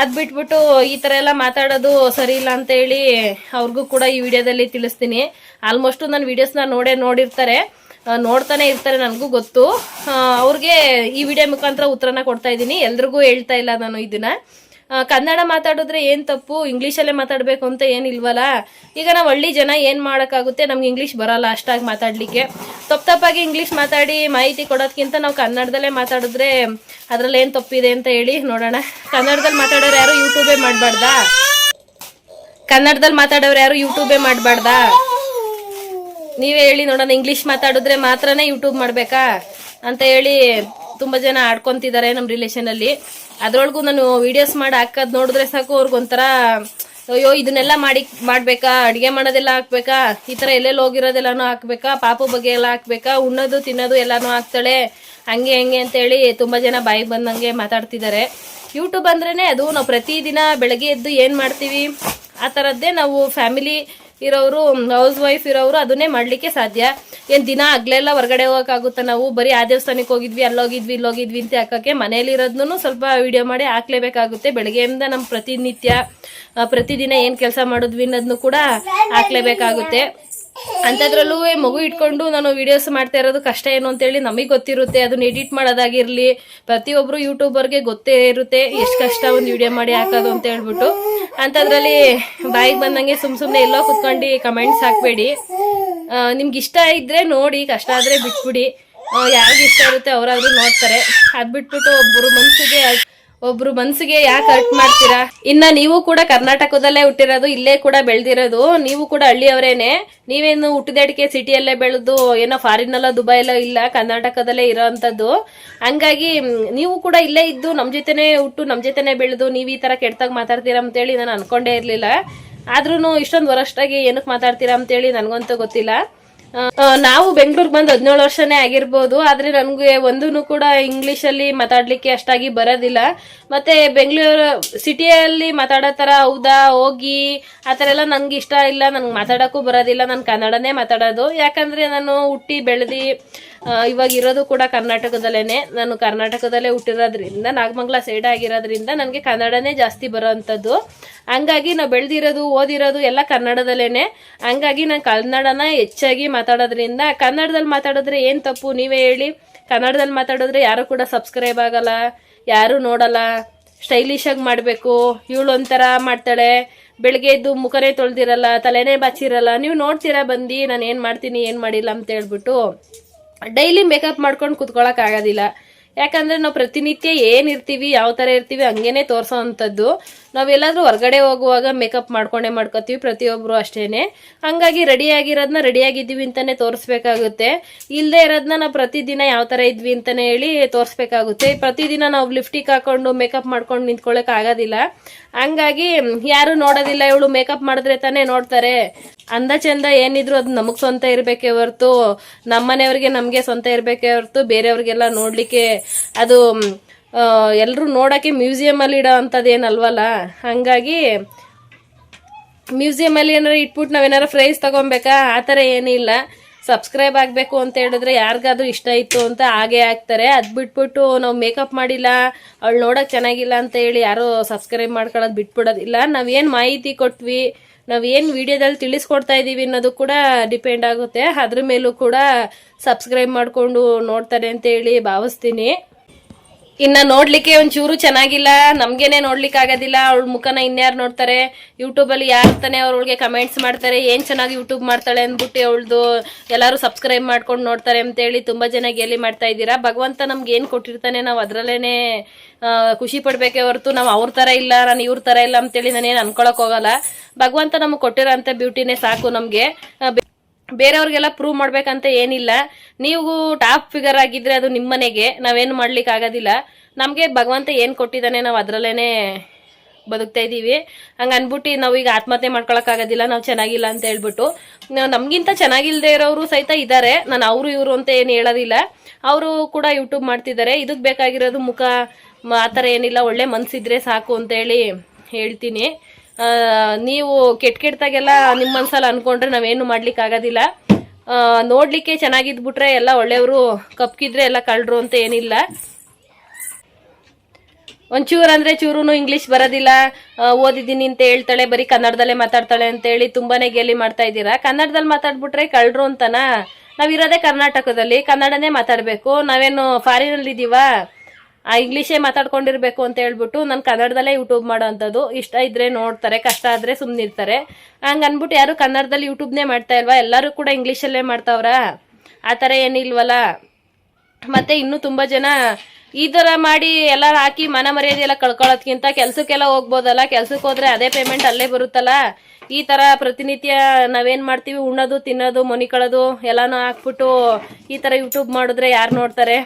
ಅದು ಬಿಟ್ಬಿಟ್ಟು ಈ ಥರ ಎಲ್ಲ ಮಾತಾಡೋದು ಸರಿ ಇಲ್ಲ ಅಂತ ಹೇಳಿ ಅವ್ರಿಗೂ ಕೂಡ ಈ ವಿಡಿಯೋದಲ್ಲಿ ತಿಳಿಸ್ತೀನಿ. ಆಲ್ಮೋಸ್ಟು ನನ್ನ ವಿಡಿಯೋಸ್ನ ನೋಡೇ ನೋಡಿರ್ತಾರೆ. ನೋಡ್ತಾನೆ ಇರ್ತಾರೆ ನನಗೂ ಗೊತ್ತು. ಅವ್ರಿಗೆ ಈ ವಿಡಿಯೋ ಮುಖಾಂತರ ಉತ್ತರನ ಕೊಡ್ತಾ ಇದ್ದೀನಿ. ಎಲ್ರಿಗೂ ಹೇಳ್ತಾ ಇಲ್ಲ ನಾನು ಇದನ್ನ. ಕನ್ನಡ ಮಾತಾಡಿದ್ರೆ ಏನು ತಪ್ಪು? ಇಂಗ್ಲೀಷಲ್ಲೇ ಮಾತಾಡಬೇಕು ಅಂತ ಏನಿಲ್ವಲ್ಲ ಈಗ ನಾವು ಹಳ್ಳಿ ಜನ ಏನು ಮಾಡೋಕ್ಕಾಗುತ್ತೆ? ನಮ್ಗೆ ಇಂಗ್ಲೀಷ್ ಬರಲ್ಲ ಅಷ್ಟಾಗಿ ಮಾತಾಡಲಿಕ್ಕೆ. ತಪ್ಪು ತಪ್ಪಾಗಿ ಇಂಗ್ಲೀಷ್ ಮಾತಾಡಿ ಮಾಹಿತಿ ಕೊಡೋದಕ್ಕಿಂತ ನಾವು ಕನ್ನಡದಲ್ಲೇ ಮಾತಾಡಿದ್ರೆ ಅದ್ರಲ್ಲಿ ಏನು ತಪ್ಪಿದೆ ಅಂತ ಹೇಳಿ ನೋಡೋಣ. ಕನ್ನಡದಲ್ಲಿ ಮಾತಾಡೋರು ಯಾರು ಯೂಟ್ಯೂಬೇ ಮಾಡಬಾರ್ದಾ? ಕನ್ನಡದಲ್ಲಿ ಮಾತಾಡೋರು ಯಾರು ಯೂಟ್ಯೂಬೇ ಮಾಡಬಾರ್ದಾ? ನೀವೇ ಹೇಳಿ ನೋಡೋಣ, ಇಂಗ್ಲಿಷ್ ಮಾತಾಡಿದ್ರೆ ಮಾತ್ರನೇ ಯೂಟ್ಯೂಬ್ ಮಾಡಬೇಕಾ? ಅಂತ ಹೇಳಿ ತುಂಬ ಜನ ಆಡ್ಕೊಂತಿದ್ದಾರೆ ನಮ್ಮ ರಿಲೇಷನಲ್ಲಿ ಅದ್ರೊಳಗು ನಾನು ವಿಡಿಯೋಸ್ ಮಾಡಿ ಹಾಕೋದು ನೋಡಿದ್ರೆ ಸಾಕು ಅವ್ರಿಗೊಂಥರ ಅಯ್ಯೋ, ಇದನ್ನೆಲ್ಲ ಮಾಡಿ, ಮಾಡ್ಬೇಕಾ? ಅಡುಗೆ ಮಾಡೋದೆಲ್ಲ ಹಾಕ್ಬೇಕಾ? ಈ ಥರ ಎಲ್ಲೆಲ್ಲಿ ಹೋಗಿರೋದೆಲ್ಲನೂ ಹಾಕ್ಬೇಕಾ? ಪಾಪು ಬಗ್ಗೆ ಎಲ್ಲ ಹಾಕ್ಬೇಕಾ? ಉಣ್ಣೋದು, ತಿನ್ನೋದು ಎಲ್ಲನೂ ಹಾಕ್ತಾಳೆ. ಹಂಗೆ ಹಂಗೆ ಅಂತೇಳಿ ತುಂಬ ಜನ ಬಾಯಿಗೆ ಬಂದಂಗೆ ಮಾತಾಡ್ತಿದ್ದಾರೆ ಯೂಟ್ಯೂಬ್ ಅಂದ್ರೇನೆ ಅದು ನಾವು ಪ್ರತಿದಿನ ಬೆಳಗ್ಗೆ ಎದ್ದು ಏನು ಮಾಡ್ತೀವಿ? ಆ ಥರದ್ದೇ ನಾವು ಫ್ಯಾಮಿಲಿ ಇರೋರು ಹೌಸ್ ವೈಫ್ ಇರೋರು ಅದನ್ನೇ ಮಾಡಲಿಕ್ಕೆ ಸಾಧ್ಯ. ಏನ್ ದಿನ ಆಗ್ಲೆಲ್ಲ ಹೊರಗಡೆ ಹೋಗಕ್ಕಾಗುತ್ತಾ ನಾವು? ಬರೀ ಆ ದೇವಸ್ಥಾನಕ್ಕೆ ಹೋಗಿದ್ವಿ, ಅಲ್ಲೋಗಿದ್ವಿ, ಇಲ್ಲೋಗಿದ್ವಿ ಅಂತ ಹಾಕಕ್ಕೆ ಮನೇಲಿ ಇರೋದ್ನು ಸ್ವಲ್ಪ ವಿಡಿಯೋ ಮಾಡಿ ಹಾಕ್ಲೇಬೇಕಾಗುತ್ತೆ. ಬೆಳಗ್ಗೆಯಿಂದ ನಮ್ಮ ಪ್ರತಿನಿತ್ಯ ಪ್ರತಿದಿನ ಏನ್ ಕೆಲಸ ಮಾಡಿದ್ವಿ ಅನ್ನೋದನ್ನು ಕೂಡ ಹಾಕ್ಲೇಬೇಕಾಗುತ್ತೆ. ಅಂಥದ್ರಲ್ಲೂ ಮಗು ಇಟ್ಕೊಂಡು ನಾನು ವಿಡಿಯೋಸ್ ಮಾಡ್ತಾ ಇರೋದು ಕಷ್ಟ ಏನು ಅಂತೇಳಿ ನಮಗೆ ಗೊತ್ತಿರುತ್ತೆ, ಅದನ್ನ ಎಡಿಟ್ ಮಾಡೋದಾಗಿರ್ಲಿ, ಪ್ರತಿಯೊಬ್ರು ಯೂಟ್ಯೂಬರ್ಗೆ ಗೊತ್ತೇ ಇರುತ್ತೆ ಎಷ್ಟು ಕಷ್ಟ ಒಂದು ವಿಡಿಯೋ ಮಾಡಿ ಹಾಕೋದು ಅಂತ ಹೇಳ್ಬಿಟ್ಟು. ಅಂಥದ್ರಲ್ಲಿ ಬಾಯಿಗೆ ಬಂದಂಗೆ ಸುಮ್ ಸುಮ್ಮನೆ ಎಲ್ಲೋ ಕುತ್ಕೊಂಡು ಕಮೆಂಟ್ಸ್ ಹಾಕ್ಬೇಡಿ. ನಿಮ್ಗೆ ಇಷ್ಟ ಇದ್ರೆ ನೋಡಿ, ಕಷ್ಟ ಆದ್ರೆ ಬಿಟ್ಬಿಡಿ. ಯಾರಿಗೆ ಇಷ್ಟ ಇರುತ್ತೆ ಅವರಾದ್ರೂ ನೋಡ್ತಾರೆ. ಅದ್ ಬಿಟ್ಬಿಟ್ಟು ಒಬ್ಬರು ಮನ್ಸಿಗೆ ಒಬ್ರು ಮನ್ಸಿಗೆ ಯಾಕೆ ಹರ್ಟ್ ಮಾಡ್ತೀರಾ? ಇನ್ನ ನೀವು ಕೂಡ ಕರ್ನಾಟಕದಲ್ಲೇ ಹುಟ್ಟಿರೋದು, ಇಲ್ಲೇ ಕೂಡ ಬೆಳೆದಿರೋದು, ನೀವು ಕೂಡ ಹಳ್ಳಿಯವರೇನೆ. ನೀವೇನು ಹುಟ್ಟಿದಡಿಕೆ ಸಿಟಿಯಲ್ಲೇ ಬೆಳೆದು, ಏನೋ ಫಾರಿನ್ ಅಲ್ಲ ದುಬೈ ಎಲ್ಲ ಇಲ್ಲ, ಕರ್ನಾಟಕದಲ್ಲೇ ಇರೋವಂಥದ್ದು ಹಂಗಾಗಿ ನೀವು ಕೂಡ ಇಲ್ಲೇ ಇದ್ದು ನಮ್ಮ ಜೊತೆನೆ ಹುಟ್ಟು ನಮ್ಮ ಜೊತೆನೆ ಬೆಳೆದು ನೀವು ಈ ತರ ಕೆಟ್ಟದಾಗ ಮಾತಾಡ್ತೀರಾ ಅಂತೇಳಿ ನಾನು ಅನ್ಕೊಂಡೇ ಇರಲಿಲ್ಲ. ಆದ್ರೂ ಇಷ್ಟೊಂದು ವರಷ್ಟಾಗಿ ಏನಕ್ಕೆ ಮಾತಾಡ್ತೀರಾ ಅಂತೇಳಿ ನನಗಂತೂ ಗೊತ್ತಿಲ್ಲ. ನಾವು ಬೆಂಗಳೂರಿಗೆ ಬಂದು ಹದಿನೇಳು ವರ್ಷನೇ ಆಗಿರ್ಬೋದು, ಆದ್ರೆ ನನಗೆ ಒಂದೂ ಕೂಡ ಇಂಗ್ಲಿಷ್ ಅಲ್ಲಿ ಮಾತಾಡ್ಲಿಕ್ಕೆ ಅಷ್ಟಾಗಿ ಬರೋದಿಲ್ಲ. ಮತ್ತೆ ಬೆಂಗಳೂರು ಸಿಟಿಯಲ್ಲಿ ಮಾತಾಡೋ ಥರ ಹೌದಾ, ಹೋಗಿ, ಆ ಥರ ಎಲ್ಲ ನನ್ಗೆ ಇಷ್ಟ ಇಲ್ಲ, ನನಗೆ ಮಾತಾಡೋಕ್ಕೂ ಬರೋದಿಲ್ಲ, ನಾನು ಕನ್ನಡನೇ ಮಾತಾಡೋದು. ಯಾಕಂದ್ರೆ ನಾನು ಹುಟ್ಟಿ, ಬೆಳೆದಿ ಇವಾಗ ಇರೋದು ಕೂಡ ಕರ್ನಾಟಕದಲ್ಲೇನೆ. ನಾನು ಕರ್ನಾಟಕದಲ್ಲೇ ಹುಟ್ಟಿರೋದ್ರಿಂದ, ನಾಗಮಂಗಲ ಸೈಡ್ ಆಗಿರೋದ್ರಿಂದ ನನಗೆ ಕನ್ನಡನೇ ಜಾಸ್ತಿ ಬರೋವಂಥದ್ದು ಹಂಗಾಗಿ ನಾವು ಬೆಳೆದಿರೋದು, ಓದಿರೋದು ಎಲ್ಲ ಕನ್ನಡದಲ್ಲೇನೆ. ಹಂಗಾಗಿ ನಾನು ಕನ್ನಡನ ಹೆಚ್ಚಾಗಿ ಮಾತಾಡೋದ್ರಿಂದ, ಕನ್ನಡದಲ್ಲಿ ಮಾತಾಡಿದ್ರೆ ಏನು ತಪ್ಪು ನೀವೇ ಹೇಳಿ. ಕನ್ನಡದಲ್ಲಿ ಮಾತಾಡಿದ್ರೆ ಯಾರು ಕೂಡ ಸಬ್ಸ್ಕ್ರೈಬ್ ಆಗಲ್ಲ, ಯಾರು ನೋಡಲ್ಲ. ಸ್ಟೈಲಿಶ್ ಆಗಿ ಮಾಡಬೇಕು. ಇವಳು ಒಂಥರ ಮಾಡ್ತಾಳೆ. ಬೆಳಗ್ಗೆ ಎದ್ದು ಮುಖನೇ ತೊಳ್ದಿರಲ್ಲ, ತಲೆನೇ ಬಾಚಿರಲ್ಲ. ನೀವು ನೋಡ್ತೀರಾ ಬಂದು, ನಾನು ಏನು ಮಾಡ್ತೀನಿ, ಏನು ಮಾಡಿಲ್ಲ ಅಂತ ಹೇಳ್ಬಿಟ್ಟು. ಡೈಲಿ ಮೇಕಪ್ ಮಾಡ್ಕೊಂಡು ಕುತ್ಕೊಳಕ್ ಆಗೋದಿಲ್ಲ. ಯಾಕಂದ್ರೆ ನಾವು ಪ್ರತಿನಿತ್ಯ ಏನಿರ್ತೀವಿ ಯಾವ ಥರ ಇರ್ತೀವಿ ಹಂಗೇನೆ ತೋರಿಸೋ ಅಂಥದ್ದು. ನಾವೆಲ್ಲಾದ್ರೂ ಹೊರಗಡೆ ಹೋಗುವಾಗ ಮೇಕಪ್ ಮಾಡ್ಕೊಂಡೇ ಮಾಡ್ಕೋತೀವಿ ಪ್ರತಿಯೊಬ್ಬರು ಅಷ್ಟೇನೆ. ಹಂಗಾಗಿ ರೆಡಿ ರೆಡಿಯಾಗಿದ್ದೀವಿ ಅಂತಾನೆ ತೋರಿಸ್ಬೇಕಾಗುತ್ತೆ. ಇಲ್ಲದೆ ಇರೋದನ್ನ ನಾವು ಪ್ರತಿದಿನ ಯಾವ ಥರ ಇದ್ವಿ ಅಂತಲೇ ಹೇಳಿ ತೋರಿಸ್ಬೇಕಾಗುತ್ತೆ. ಪ್ರತಿದಿನ ನಾವು ಲಿಫ್ಟಿಕ್ ಹಾಕೊಂಡು ಮೇಕಪ್ ಮಾಡ್ಕೊಂಡು ನಿಂತ್ಕೊಳ್ಳೋಕೆ ಆಗೋದಿಲ್ಲ. ಹಂಗಾಗಿ, ಯಾರು ನೋಡೋದಿಲ್ಲ, ಇವಳು ಮೇಕಪ್ ಮಾಡಿದ್ರೆ ತಾನೇ ನೋಡ್ತಾರೆ. ಅಂದ ಚಂದ ಏನಿದ್ರು ಅದು ನಮಗ್ ಸ್ವಂತ ಇರ್ಬೇಕೇ ಹೊರ್ತು ನಮ್ಮನೆಯವ್ರಿಗೆ ನಮಗೆ ಸ್ವಂತ ಇರ್ಬೇಕೇ ಹೊರ್ತು, ಬೇರೆಯವ್ರಿಗೆಲ್ಲ ನೋಡ್ಲಿಕ್ಕೆ ಅದು ಎಲ್ಲರೂ ನೋಡಕ್ಕೆ ಮ್ಯೂಸಿಯಂ ಅಲ್ಲಿ ಇಡೋ ಅಂತದೇನಲ್ವಲ್ಲ ಹಂಗಾಗಿ ಮ್ಯೂಸಿಯಂ ಅಲ್ಲಿ ಏನಾರ ಇಟ್ಬಿಟ್ಟು ನಾವೇನಾರ ಪ್ರೈಸ್ ತಗೊಬೇಕಾ? ಆ ಥರ ಏನಿಲ್ಲ ಸಬ್ಸ್ಕ್ರೈಬ್ ಆಗಬೇಕು ಅಂತ ಹೇಳಿದ್ರೆ ಯಾರಿಗಾದ್ರೂ ಇಷ್ಟ ಇತ್ತು ಅಂತ ಹಾಗೆ ಆಗ್ತಾರೆ. ಅದು ಬಿಟ್ಬಿಟ್ಟು ನಾವು ಮೇಕಪ್ ಮಾಡಿಲ್ಲ, ಅವಳು ನೋಡೋಕೆ ಚೆನ್ನಾಗಿಲ್ಲ ಅಂತ ಹೇಳಿ ಯಾರೂ ಸಬ್ಸ್ಕ್ರೈಬ್ ಮಾಡ್ಕೊಳ್ಳೋದು ಬಿಟ್ಬಿಡೋದಿಲ್ಲ. ನಾವೇನು ಮಾಹಿತಿ ಕೊಟ್ವಿ ನಾವೇನು ವಿಡಿಯೋದಲ್ಲಿ ತಿಳಿಸ್ಕೊಡ್ತಾ ಇದ್ದೀವಿ ಅನ್ನೋದು ಕೂಡ ಡಿಪೆಂಡ್ ಆಗುತ್ತೆ. ಅದ್ರ ಮೇಲೂ ಕೂಡ ಸಬ್ಸ್ಕ್ರೈಬ್ ಮಾಡಿಕೊಂಡು ನೋಡ್ತಾರೆ ಅಂತ ಹೇಳಿ ಭಾವಿಸ್ತೀನಿ. ಇನ್ನ ನೋಡ್ಲಿಕ್ಕೆ ಒಂಚೂರು ಚೆನ್ನಾಗಿಲ್ಲ, ನಮ್ಗೇನೆ ನೋಡ್ಲಿಕ್ಕೆ ಆಗೋದಿಲ್ಲ, ಅವ್ಳ ಮುಖನ ಇನ್ಯಾರು ನೋಡ್ತಾರೆ ಯೂಟ್ಯೂಬ್ ಅಲ್ಲಿ ಯಾರು ತಾನೆ ಅವ್ರೊಳಗೆ ಕಮೆಂಟ್ಸ್ ಮಾಡ್ತಾರೆ, ಏನ್ ಚೆನ್ನಾಗಿ ಯೂಟ್ಯೂಬ್ ಮಾಡ್ತಾಳೆ ಅಂದ್ಬಿಟ್ಟು ಅವಳದು ಎಲ್ಲರೂ ಸಬ್ಸ್ಕ್ರೈಬ್ ಮಾಡ್ಕೊಂಡು ನೋಡ್ತಾರೆ ಅಂತೇಳಿ ತುಂಬಾ ಜನ ಗೇಲಿ ಮಾಡ್ತಾ ಇದ್ದೀರಾ. ಭಗವಂತ ನಮ್ಗೆ ಏನ್ ಕೊಟ್ಟಿರ್ತಾನೆ ನಾವು ಅದ್ರಲ್ಲೇನೆ ಖುಷಿ ಪಡ್ಬೇಕೇ ಹೊರತು ನಾವು ಅವ್ರ ತರ ಇಲ್ಲ, ನಾನು ಇವ್ರ ತರ ಇಲ್ಲ ಅಂತೇಳಿ ನಾನೇನು ಅನ್ಕೊಳಕ್ ಹೋಗಲ್ಲ. ಭಗವಂತ ನಮ್ಗೆ ಕೊಟ್ಟಿರೋ ಅಂತ ಬ್ಯೂಟಿನೇ ಸಾಕು ನಮ್ಗೆ. ಬೇರೆಯವ್ರಿಗೆಲ್ಲ ಪ್ರೂವ್ ಮಾಡ್ಬೇಕಂತ ಏನಿಲ್ಲ. ನೀವು ಟಾಪ್ ಫಿಗರ್ ಆಗಿದ್ರೆ ಅದು ನಿಮ್ಮನೆಗೆ. ನಾವೇನು ಮಾಡ್ಲಿಕ್ಕೆ ಆಗೋದಿಲ್ಲ. ನಮಗೆ ಭಗವಂತ ಏನು ಕೊಟ್ಟಿದ್ದಾನೆ ನಾವು ಅದರಲ್ಲೇ ಬದುಕ್ತಾ ಇದ್ದೀವಿ. ಹಂಗೆ ಅಂದ್ಬಿಟ್ಟು ನಾವು ಈಗ ಆತ್ಮಹತ್ಯೆ ಮಾಡ್ಕೊಳಕ್ಕಾಗೋದಿಲ್ಲ ನಾವು ಚೆನ್ನಾಗಿಲ್ಲ ಅಂತ ಹೇಳ್ಬಿಟ್ಟು. ನಮಗಿಂತ ಚೆನ್ನಾಗಿಲ್ಲದೆ ಇರೋರು ಸಹಿತ ಇದ್ದಾರೆ ನಾನು ಅವರು ಇವರು ಅಂತ ಏನು ಹೇಳೋದಿಲ್ಲ. ಅವರು ಕೂಡ ಯೂಟ್ಯೂಬ್ ಮಾಡ್ತಿದ್ದಾರೆ. ಇದಕ್ಕೆ ಬೇಕಾಗಿರೋದು ಮುಖ ಆ ಥರ ಏನಿಲ್ಲ. ಒಳ್ಳೆ ಮನಸ್ಸಿದ್ರೆ ಸಾಕು ಅಂತೇಳಿ ಹೇಳ್ತೀನಿ. ನೀವು ಕೆಟ್ಟ ಕೆಟ್ಟದಾಗೆಲ್ಲ ನಿಮ್ಮ ಮನ್ಸಲ್ಲಿ ಅನ್ಕೊಂಡ್ರೆ ನಾವೇನು ಮಾಡ್ಲಿಕ್ಕೆ ಆಗೋದಿಲ್ಲ. ನೋಡ್ಲಿಕ್ಕೆ ಚೆನ್ನಾಗಿದ್ಬಿಟ್ರೆ ಎಲ್ಲ ಒಳ್ಳೆಯವರು ಕಪ್ಕಿದ್ರೆ ಎಲ್ಲ ಕಳ್ರು ಅಂತ ಏನಿಲ್ಲ. ಒಂಚೂರು ಅಂದ್ರೆ ಚೂರು ಇಂಗ್ಲಿಷ್ ಬರೋದಿಲ್ಲ. ಓದಿದ್ದೀನಿ ಅಂತ ಹೇಳ್ತಾಳೆ, ಬರೀ ಕನ್ನಡದಲ್ಲೇ ಮಾತಾಡ್ತಾಳೆ ಅಂತ ಹೇಳಿ ತುಂಬಾನೇ ಗೇಲಿ ಮಾಡ್ತಾ ಇದ್ದೀರಾ? ಕನ್ನಡದಲ್ಲಿ ಮಾತಾಡ್ಬಿಟ್ರೆ ಕಳ್ರು ಅಂತನಾ? ನಾವಿರೋದೇ ಕರ್ನಾಟಕದಲ್ಲಿ, ಕನ್ನಡನೇ ಮಾತಾಡಬೇಕು. ನಾವೇನು ಫಾರಿನಲ್ಲಿ ಇದೀವಾ ಆ ಇಂಗ್ಲೀಷೇ ಮಾತಾಡ್ಕೊಂಡಿರ್ಬೇಕು ಅಂತ ಹೇಳ್ಬಿಟ್ಟು ನಾನು ಕನ್ನಡದಲ್ಲೇ ಯೂಟ್ಯೂಬ್ ಮಾಡೋ ಅಂಥದ್ದು ಇಷ್ಟ ಇದ್ರೆ ನೋಡ್ತಾರೆ, ಕಷ್ಟ ಆದರೆ ಸುಮ್ಮನಿರ್ತಾರೆ ಹಂಗೆ ಅಂದ್ಬಿಟ್ಟು ಯಾರು ಕನ್ನಡದಲ್ಲಿ ಯೂಟ್ಯೂಬ್ನೇ ಮಾಡ್ತಾ ಇಲ್ವಾ? ಎಲ್ಲರೂ ಕೂಡ ಇಂಗ್ಲೀಷಲ್ಲೇ ಮಾಡ್ತಾವ್ರ? ಆ ಥರ ಏನಿಲ್ವಲ್ಲ? ಮತ್ತೆ ಇನ್ನೂ ತುಂಬಾ ಜನ ಈ ಥರ ಮಾಡಿ ಎಲ್ಲ ಹಾಕಿ ಮನ ಮರ್ಯಾದೆ ಎಲ್ಲ ಕಳ್ಕೊಳ್ಳೋದ್ಕಿಂತ ಕೆಲ್ಸಕ್ಕೆಲ್ಲ ಹೋಗ್ಬೋದಲ್ಲ? ಕೆಲ್ಸಕ್ಕೆ ಹೋದ್ರೆ ಅದೇ ಪೇಮೆಂಟ್ ಅಲ್ಲೇ ಬರುತ್ತಲ್ಲ? ಈ ಥರ ಪ್ರತಿನಿತ್ಯ ನಾವೇನ್ ಮಾಡ್ತೀವಿ? ಉಣ್ಣೋದು, ತಿನ್ನೋದು ಮೊನಿಕೊಳ್ಳೋದು ಎಲ್ಲನೂ ಹಾಕ್ಬಿಟ್ಟು ಈ ಥರ ಯೂಟ್ಯೂಬ್ ಮಾಡಿದ್ರೆ ಯಾರು ನೋಡ್ತಾರೆ?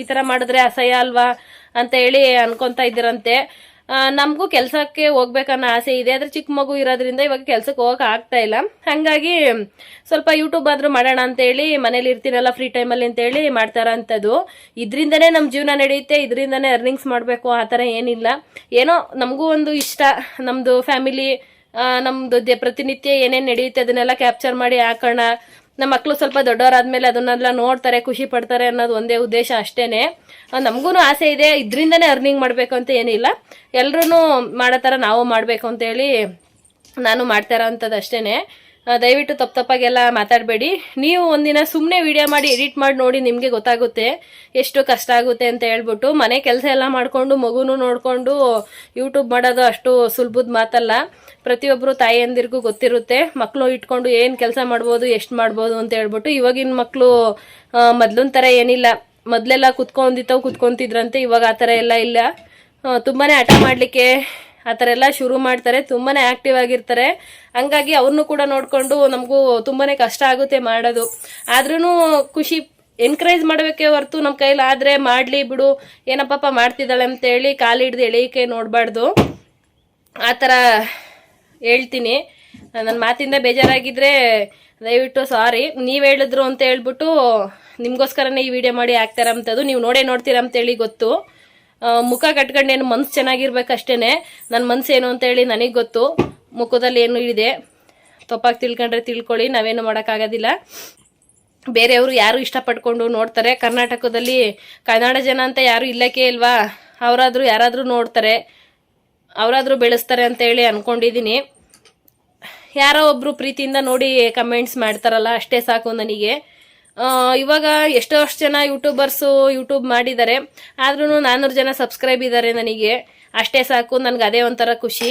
ಈ ತರ ಮಾಡಿದ್ರೆ ಅಸಹ್ಯ ಅಲ್ವಾ ಅಂತ ಹೇಳಿ ಅನ್ಕೊಂತ ಇದ್ದೀರಂತೆ. ನಮಗೂ ಕೆಲಸಕ್ಕೆ ಹೋಗ್ಬೇಕನ್ನೋ ಆಸೆ ಇದೆ. ಆದರೆ ಚಿಕ್ಕ ಮಗು ಇರೋದ್ರಿಂದ ಇವಾಗ ಕೆಲ್ಸಕ್ಕೆ ಹೋಗಕ್ಕೆ ಆಗ್ತಾ ಇಲ್ಲ. ಹಾಗಾಗಿ ಸ್ವಲ್ಪ ಯೂಟ್ಯೂಬ್ ಆದರೂ ಮಾಡೋಣ ಅಂತೇಳಿ ಮನೇಲಿ ಇರ್ತೀನಲ್ಲ ಫ್ರೀ ಟೈಮಲ್ಲಿ ಅಂತೇಳಿ ಮಾಡ್ತಾರ ಅಂಥದ್ದು ಇದರಿಂದನೇ ನಮ್ಮ ಜೀವನ ನಡೆಯುತ್ತೆ, ಇದರಿಂದನೇ ಅರ್ನಿಂಗ್ಸ್ ಮಾಡಬೇಕು, ಆ ಥರ ಏನಿಲ್ಲ. ಏನೋ ನಮಗೂ ಒಂದು ಇಷ್ಟ. ನಮ್ಮದು ಫ್ಯಾಮಿಲಿ ನಮ್ಮದು ಪ್ರತಿನಿತ್ಯ ಏನೇನು ನಡೆಯುತ್ತೆ ಅದನ್ನೆಲ್ಲ ಕ್ಯಾಪ್ಚರ್ ಮಾಡಿ ಹಾಕೋಣ. ನಮ್ಮ ಮಕ್ಕಳು ಸ್ವಲ್ಪ ದೊಡ್ಡವರಾದ್ಮೇಲೆ ಅದನ್ನೆಲ್ಲ ನೋಡ್ತಾರೆ, ಖುಷಿ ಪಡ್ತಾರೆ ಅನ್ನೋದು ಒಂದೇ ಉದ್ದೇಶ ಅಷ್ಟೇನೆ. ನಮಗೂ ಆಸೆ ಇದೆ, ಇದರಿಂದನೇ ಅರ್ನಿಂಗ್ ಮಾಡಬೇಕು ಅಂತ ಏನಿಲ್ಲ. ಎಲ್ಲರೂ ಮಾಡೋ ಥರ ನಾವು ಮಾಡಬೇಕು ಅಂತೇಳಿ ನಾನು ಮಾಡ್ತಾ ಇರೋವಂಥದ್ದು ಅಷ್ಟೇ ದಯವಿಟ್ಟು ತಪ್ಪು ತಪ್ಪಾಗೆಲ್ಲ ಮಾತಾಡಬೇಡಿ. ನೀವು ಒಂದಿನ ಸುಮ್ಮನೆ ವಿಡಿಯೋ ಮಾಡಿ ಎಡಿಟ್ ಮಾಡಿ ನೋಡಿ ನಿಮಗೆ ಗೊತ್ತಾಗುತ್ತೆ ಎಷ್ಟು ಕಷ್ಟ ಆಗುತ್ತೆ ಅಂತ ಹೇಳ್ಬಿಟ್ಟು. ಮನೆ ಕೆಲಸ ಎಲ್ಲ ಮಾಡಿಕೊಂಡು, ಮಗುನು ನೋಡಿಕೊಂಡು ಯೂಟ್ಯೂಬ್ ಮಾಡೋದು ಅಷ್ಟು ಸುಲಭದ ಮಾತಲ್ಲ. ಪ್ರತಿಯೊಬ್ಬರು ತಾಯಿಯಂದಿರಿಗೂ ಗೊತ್ತಿರುತ್ತೆ. ಮಕ್ಕಳು ಇಟ್ಕೊಂಡು ಏನು ಕೆಲಸ ಮಾಡ್ಬೋದು, ಎಷ್ಟು ಮಾಡ್ಬೋದು ಅಂತ ಹೇಳ್ಬಿಟ್ಟು ಇವಾಗಿನ ಮಕ್ಕಳು ಮೊದ್ಲಿನ ಥರ ಏನಿಲ್ಲ. ಮೊದಲೆಲ್ಲ ಕುತ್ಕೊಂಡಿತ್ತವು ಕುತ್ಕೊಂತಿದ್ರಂತೆ. ಇವಾಗ ಆ ಥರ ಎಲ್ಲ ಇಲ್ಲ. ತುಂಬಾ ಆಟ ಮಾಡಲಿಕ್ಕೆ ಆ ಥರ ಎಲ್ಲ ಶುರು ಮಾಡ್ತಾರೆ, ತುಂಬಾನೇ ಆಕ್ಟಿವ್ ಆಗಿರ್ತಾರೆ. ಹಂಗಾಗಿ ಅವ್ರನ್ನೂ ಕೂಡ ನೋಡಿಕೊಂಡು ನಮಗೂ ತುಂಬಾನೇ ಕಷ್ಟ ಆಗುತ್ತೆ ಮಾಡೋದು. ಆದ್ರೂ ಖುಷಿ ಎನ್ಕರೇಜ್ ಮಾಡಬೇಕೇ ಹೊರತು ನಮ್ಮ ಕೈಲಿ ಆದರೆ ಮಾಡಲಿ ಬಿಡು ಏನಪ್ಪಪ್ಪ ಮಾಡ್ತಿದ್ದಾಳೆ ಅಂತೇಳಿ ಕಾಲು ಹಿಡ್ದು ಎಳೆಯಕ್ಕೆ ನೋಡಬಾರ್ದು. ಆ ಥರ ಹೇಳ್ತೀನಿ. ನನ್ನ ಮಾತಿಂದ ಬೇಜಾರಾಗಿದ್ರೆ ದಯವಿಟ್ಟು ಸಾರಿ ನೀವು ಹೇಳಿದ್ರು ಅಂತ ಹೇಳ್ಬಿಟ್ಟು ನಿಮಗೋಸ್ಕರನೇ ಈ ವಿಡಿಯೋ ಮಾಡಿ ಹಾಕ್ತಾರಂಥದ್ದು ನೀವು ನೋಡೇ ನೋಡ್ತೀರಾ ಅಂತೇಳಿ ಗೊತ್ತು. ಮುಖ ಕಟ್ಕೊಂಡೇನು ಮನ್ಸು ಚೆನ್ನಾಗಿರ್ಬೇಕು ಅಷ್ಟೇ ನನ್ನ ಮನ್ಸು ಏನು ಅಂತೇಳಿ ನನಗೆ ಗೊತ್ತು. ಮುಖದಲ್ಲಿ ಏನು ಇದೆ? ತಪ್ಪಾಗಿ ತಿಳ್ಕೊಂಡ್ರೆ ತಿಳ್ಕೊಳ್ಳಿ, ನಾವೇನು ಮಾಡೋಕ್ಕಾಗೋದಿಲ್ಲ. ಬೇರೆಯವರು ಯಾರು ಇಷ್ಟಪಡ್ಕೊಂಡು ನೋಡ್ತಾರೆ. ಕರ್ನಾಟಕದಲ್ಲಿ ಕನ್ನಡ ಜನ ಅಂತ ಯಾರು ಇಲ್ಲಕ್ಕೆ ಇಲ್ವಾ? ಅವರಾದರೂ ಯಾರಾದರೂ ನೋಡ್ತಾರೆ. ಅವರಾದರೂ ಬೆಳೆಸ್ತಾರೆ ಅಂತೇಳಿ ಅಂದ್ಕೊಂಡಿದ್ದೀನಿ ಯಾರೋ ಒಬ್ಬರು ಪ್ರೀತಿಯಿಂದ ನೋಡಿ ಕಮೆಂಟ್ಸ್ ಮಾಡ್ತಾರಲ್ಲ, ಅಷ್ಟೇ ಸಾಕು ನನಗೆ. ಇವಾಗ ಎಷ್ಟೋ ಅಷ್ಟು ಜನ ಯೂಟ್ಯೂಬರ್ಸು ಯೂಟ್ಯೂಬ್ ಮಾಡಿದ್ದಾರೆ. ಆದ್ರೂ ನಾನ್ನೂರು ಜನ ಸಬ್ಸ್ಕ್ರೈಬ್ ಇದ್ದಾರೆ ನನಗೆ. ಅಷ್ಟೇ ಸಾಕು, ನನಗೆ ಅದೇ ಒಂಥರ ಖುಷಿ.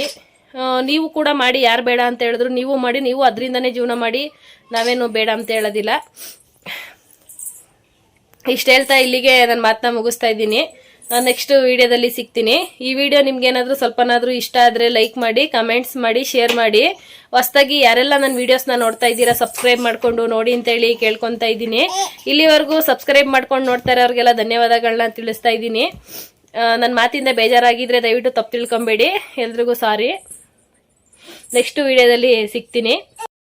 ನೀವು ಕೂಡ ಮಾಡಿ, ಯಾರು ಬೇಡ ಅಂತ ಹೇಳಿದ್ರು ನೀವು ಮಾಡಿ, ನೀವು ಅದರಿಂದನೇ ಜೀವನ ಮಾಡಿ, ನಾವೇನು ಬೇಡ ಅಂತ ಹೇಳೋದಿಲ್ಲ. ಇಷ್ಟು ಹೇಳ್ತಾ ಇಲ್ಲಿಗೆ ನನ್ನ ಮಾತನ್ನ ಮುಗಿಸ್ತಾ ಇದ್ದೀನಿ. ನೆಕ್ಸ್ಟ್ ವಿಡಿಯೋದಲ್ಲಿ ಸಿಗ್ತೀನಿ. ಈ ವಿಡಿಯೋ ನಿಮ್ಗೇನಾದ್ರೂ ಸ್ವಲ್ಪನಾದರೂ ಇಷ್ಟ ಆದರೆ ಲೈಕ್ ಮಾಡಿ ಕಮೆಂಟ್ಸ್ ಮಾಡಿ ಶೇರ್ ಮಾಡಿ. ಹೊಸ್ದಾಗಿ ಯಾರೆಲ್ಲ ನನ್ನ ವೀಡಿಯೋಸ್ನ ನೋಡ್ತಾ ಇದ್ದೀರಾ ಸಬ್ಸ್ಕ್ರೈಬ್ ಮಾಡಿಕೊಂಡು ನೋಡಿ ಅಂತೇಳಿ ಕೇಳ್ಕೊತಾ ಇದ್ದೀನಿ. ಇಲ್ಲಿವರೆಗೂ ಸಬ್ಸ್ಕ್ರೈಬ್ ಮಾಡ್ಕೊಂಡು ನೋಡ್ತಾ ಇರೋರಿಗೆಲ್ಲ ಧನ್ಯವಾದಗಳನ್ನ ತಿಳಿಸ್ತಾ ಇದ್ದೀನಿ. ನನ್ನ ಮಾತಿಂದ ಬೇಜಾರಾಗಿದ್ರೆ ದಯವಿಟ್ಟು ತಪ್ಪು ತಿಳ್ಕೊಬೇಡಿ. ಎಲ್ರಿಗೂ ಸಾರಿ ನೆಕ್ಸ್ಟ್ ವಿಡಿಯೋದಲ್ಲಿ ಸಿಗ್ತೀನಿ.